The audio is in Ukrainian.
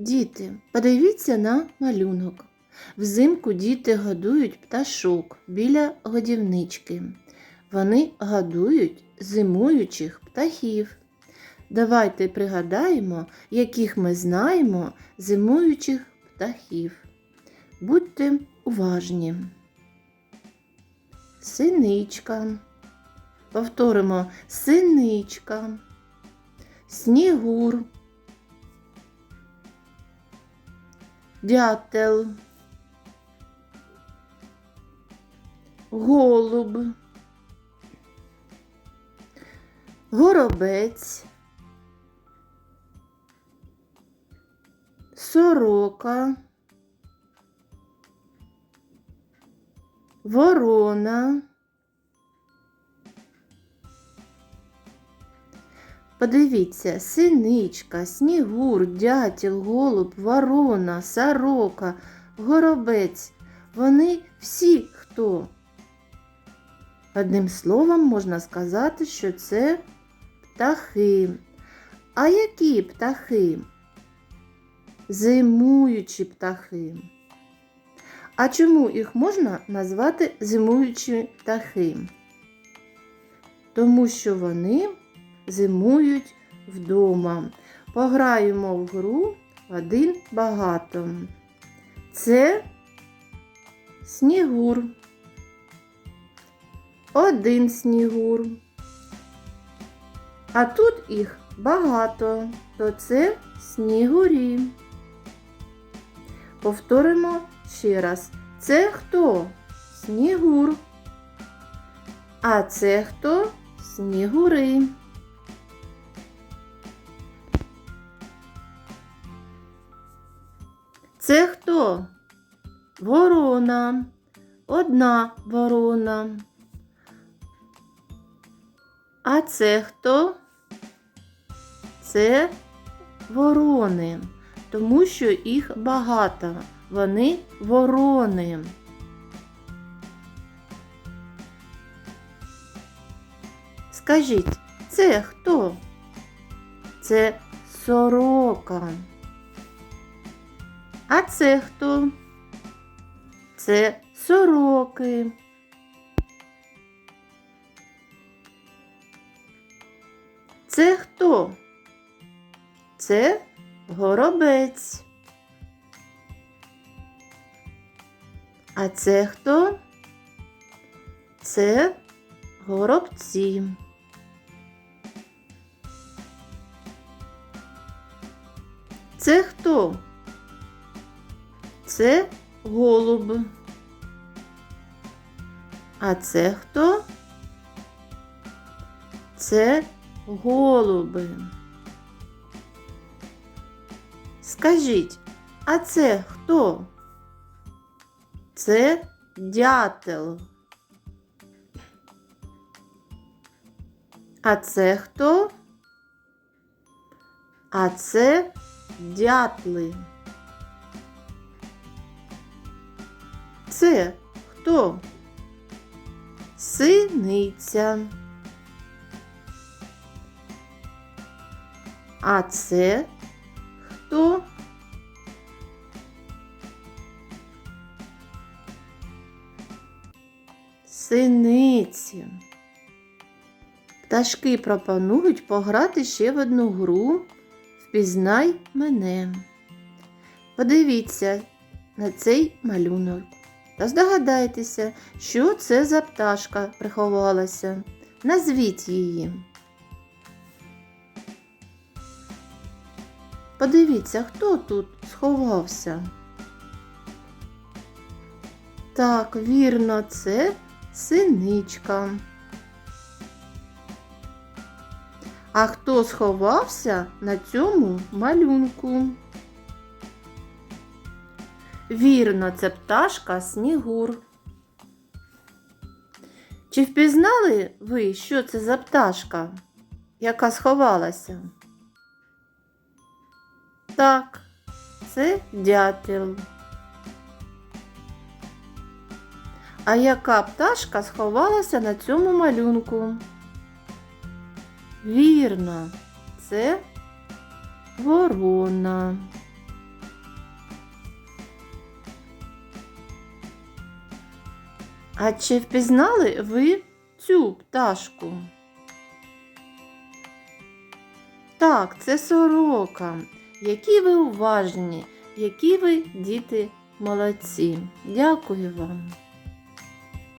Діти, подивіться на малюнок. Взимку діти годують пташок біля годівнички. Вони годують зимуючих птахів. Давайте пригадаємо, яких ми знаємо зимуючих птахів. Будьте уважні. Синичка. Повторимо синичка, снігур, дятел, голуб, горобець, сорока, ворона. Подивіться, синичка, снігур, дятел, голуб, ворона, сорока, горобець. Вони всі хто? Одним словом можна сказати, що це птахи. А які птахи? Зимуючі птахи. А чому їх можна назвати зимуючі птахи? Тому що вони зимують вдома. Пограємо в гру один багато. Це снігур. Один снігур. А тут їх багато, то це снігурі. Повторимо ще раз. Це хто? Снігур. А це хто? Снігури. Ворона. Одна ворона. А це хто? Це ворони, тому що їх багато. Вони ворони. Скажіть, це хто? Це сорока. А це хто? Це сороки. Це хто? Це горобець. А це хто? Це горобці. Це хто? Це голуб. А це хто? Це голуби. Скажіть, а це хто? Це дятел. А це хто? А це дятли. Це хто? Синиця. А це хто? Синиці. Пташки пропонують пограти ще в одну гру Впізнай мене. Подивіться на цей малюнок та здогадайтеся, що це за пташка приховалася. Назвіть її. Подивіться, хто тут сховався. Так, вірно, це синичка. А хто сховався на цьому малюнку? Вірно, це пташка Снігур. Чи впізнали ви, що це за пташка, яка сховалася? Так, це дятел. А яка пташка сховалася на цьому малюнку? Вірно, це ворона. А чи впізнали ви цю пташку? Так, це сорока. Які ви уважні, які ви діти молодці. Дякую вам.